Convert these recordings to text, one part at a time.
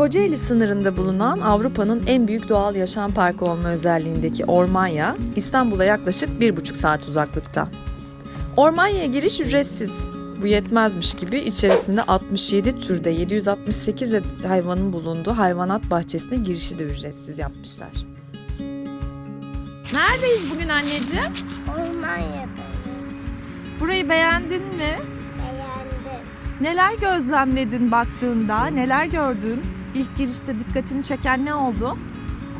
Kocaeli sınırında bulunan Avrupa'nın en büyük doğal yaşam parkı olma özelliğindeki Ormanya, İstanbul'a yaklaşık bir buçuk saat uzaklıkta. Ormanya'ya giriş ücretsiz. Bu yetmezmiş gibi içerisinde 67 türde 768 adet hayvanın bulunduğu hayvanat bahçesine girişi de ücretsiz yapmışlar. Neredeyiz bugün anneciğim? Almanya'dayız. Burayı beğendin mi? Beğendim. Neler gözlemledin baktığında? Neler gördün? İlk girişte dikkatini çeken ne oldu?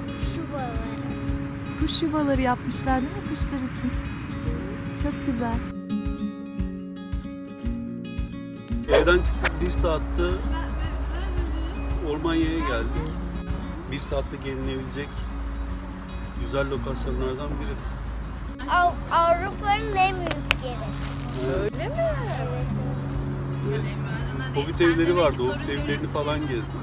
Kuşu baları. Kuş yuvaları yapmışlar değil mi kuşlar için? Çok güzel. Evden çıktık bir saatte Ormanya'ya geldik. Bir saatte gelinebilecek güzel lokasyonlardan biri. Av- Avrupa'nın en büyük yeri. Öyle mi? Evet. Hobbit evleri vardı. Hobbit evlerini falan gezdim.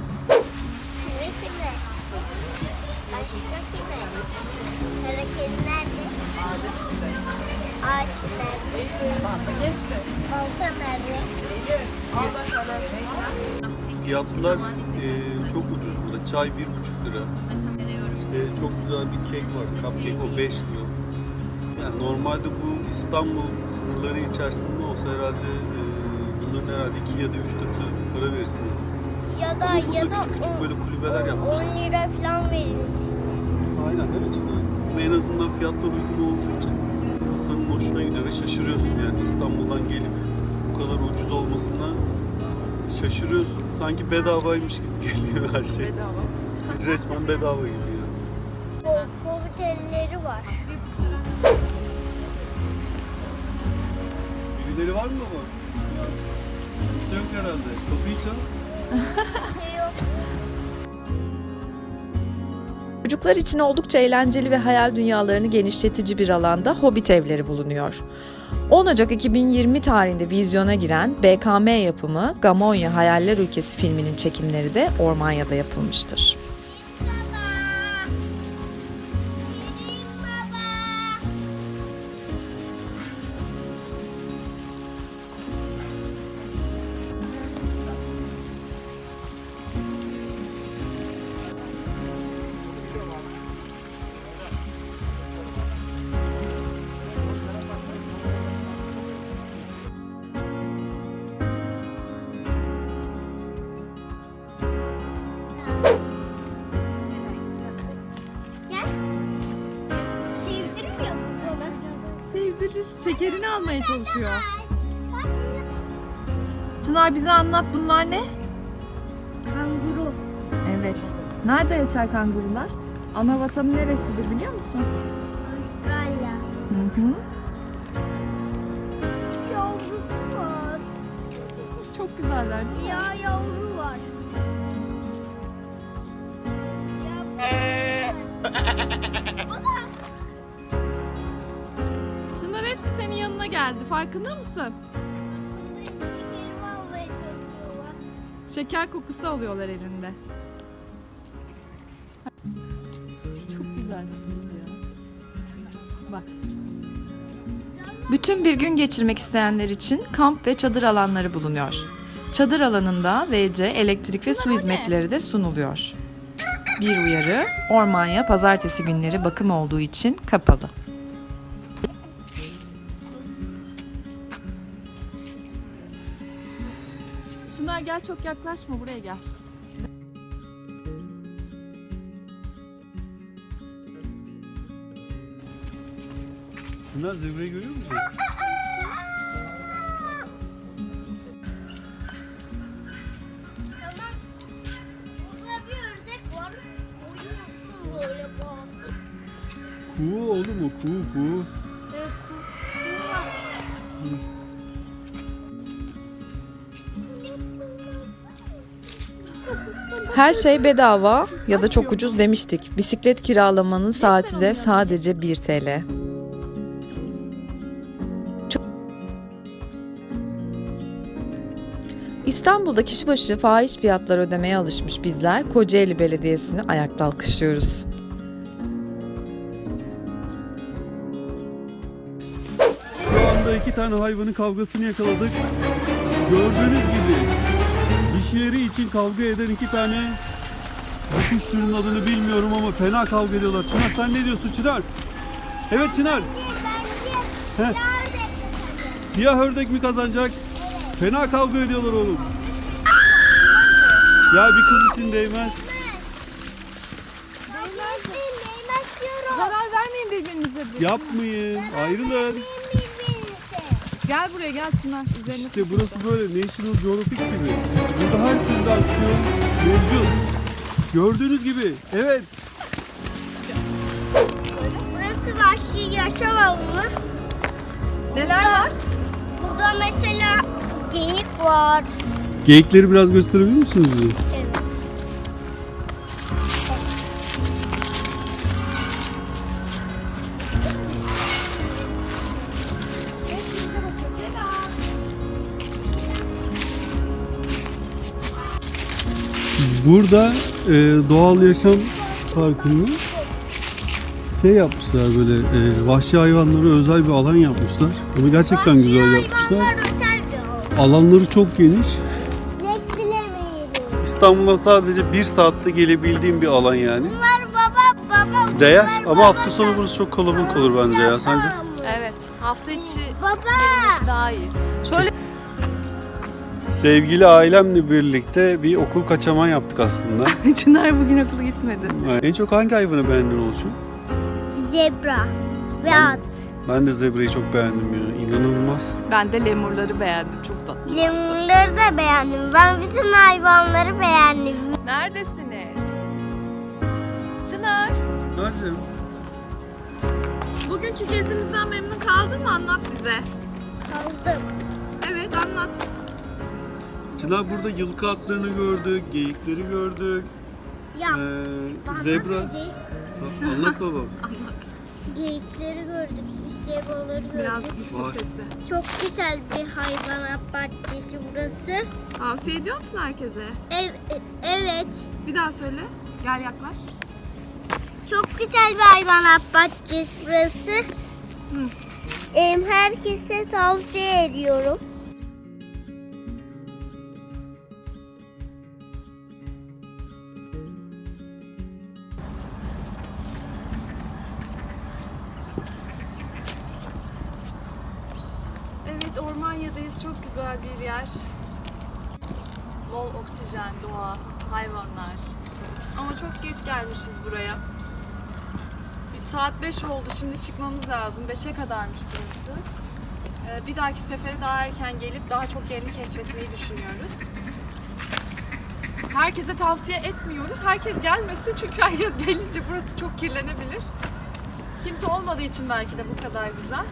Fiyatlar e, çok ucuz burada. Çay bir buçuk lira. İşte çok güzel bir kek var. Cupcake o 5 lira. Yani normalde bu İstanbul sınırları içerisinde olsa herhalde e, bunların herhalde 2 ya da 3 katı para verirsiniz. Ya da Ama burada ya da küçük küçük böyle kulübeler 10 yapmışlar. lira falan verirsiniz. Aynen evet. Ama en azından fiyatlar uygun olduğu için insanın hoşuna gidiyor ve şaşırıyorsun yani İstanbul'dan gelip bu kadar ucuz olmasına şaşırıyorsun. Sanki bedavaymış gibi geliyor her şey. Bedava. Resmen bedava gibi yani. Hobbit elleri var. Birileri var mı baba? Kimse yok herhalde. Kapıyı çal. Yok. Çocuklar için oldukça eğlenceli ve hayal dünyalarını genişletici bir alanda Hobbit evleri bulunuyor. 10 Ocak 2020 tarihinde vizyona giren BKM yapımı Gamonya Hayaller Ülkesi filminin çekimleri de Ormanya'da yapılmıştır. Şekerini almaya çalışıyor. Çınar bize anlat bunlar ne? Kanguru. Evet. Nerede yaşar kangurular? Ana vatanı neresidir biliyor musun? Avustralya. Hı hı. Yavrusu var. Çok güzeller. Siyah yavru var. yanına geldi. Farkında mısın? Şeker kokusu alıyorlar elinde. Çok güzelsiniz ya. Bak. Bütün bir gün geçirmek isteyenler için kamp ve çadır alanları bulunuyor. Çadır alanında VC, elektrik ve su hizmetleri de sunuluyor. Bir uyarı, Ormanya pazartesi günleri bakım olduğu için kapalı. Şunlar gel çok yaklaşma buraya gel. Sınar zebrayı görüyor musun? Tamam. Burada bir ördek var. Oynuyorsun böyle boğazı. Kuğu oğlum o kuğu kuğu. Her şey bedava ya da çok ucuz demiştik. Bisiklet kiralamanın saati de sadece 1 TL. İstanbul'da kişi başı fahiş fiyatlar ödemeye alışmış bizler Kocaeli Belediyesi'ni ayakta alkışlıyoruz. Şu anda iki tane hayvanın kavgasını yakaladık. Gördüğünüz gibi dişileri için kavga eden iki tane Bu kuş türünün adını bilmiyorum ama fena kavga ediyorlar. Çınar sen ne diyorsun Çınar? Evet Çınar. Heh. Siyah ördek mi kazanacak? Fena kavga ediyorlar oğlum. Ya bir kız için değmez. Değmez değil, değmez diyorum. Zarar vermeyin birbirinize. Yapmayın. Ayrılın. Gel buraya gel Çınar. Üzerine İşte burası böyle National Geographic gibi. Burada her türlü aksiyon mevcut. Gördüğünüz gibi. Evet. Burası vahşi yaşam alanı. Neler var? Burada mesela geyik var. Geyikleri biraz gösterebilir misiniz bize? Burada e, doğal yaşam parkında şey yapmışlar böyle e, vahşi hayvanlara özel bir alan yapmışlar. Bunu gerçekten Vahşi güzel yapmışlar. hayvanlar özel bir alan. Alanları çok geniş. İstanbul'a sadece bir saatte gelebildiğim bir alan yani. Bunlar baba baba. Değer bunlar ama hafta sonu burası çok kalabalık olur bence ya sence? Evet. Hafta içi Baba. gelmesi daha iyi. Şöyle Sevgili ailemle birlikte bir okul kaçamağı yaptık aslında. Çınar bugün okula gitmedi. en çok hangi hayvanı beğendin Olçun? Zebra ve at. Ben de zebrayı çok beğendim ya. İnanılmaz. Ben de lemurları beğendim. Çok tatlı. Lemurları da beğendim. Ben bütün hayvanları beğendim. Neredesiniz? Çınar. Hadi. Bugünkü gezimizden memnun kaldın mı? Anlat bize. Kaldım. Evet anlat. Çınar burada yılkı atlarını gördük, geyikleri gördük. Ya Ee, zebra. dedi. Anlat babam. Geyikleri gördük, zebraları Biraz gördük. yüksek Vay. sesle. Çok güzel bir hayvanat bahçesi burası. Tavsiye ediyor musun herkese? Ev, e- evet. Bir daha söyle. Gel yaklaş. Çok güzel bir hayvanat bahçesi burası. Em, herkese tavsiye ediyorum. Evet Ormanya'dayız. Çok güzel bir yer. Bol oksijen, doğa, hayvanlar. Ama çok geç gelmişiz buraya. Saat 5 oldu. Şimdi çıkmamız lazım. 5'e kadarmış burası. Ee, Bir dahaki sefere daha erken gelip daha çok yerini keşfetmeyi düşünüyoruz. Herkese tavsiye etmiyoruz. Herkes gelmesin çünkü herkes gelince burası çok kirlenebilir. Kimse olmadığı için belki de bu kadar güzel.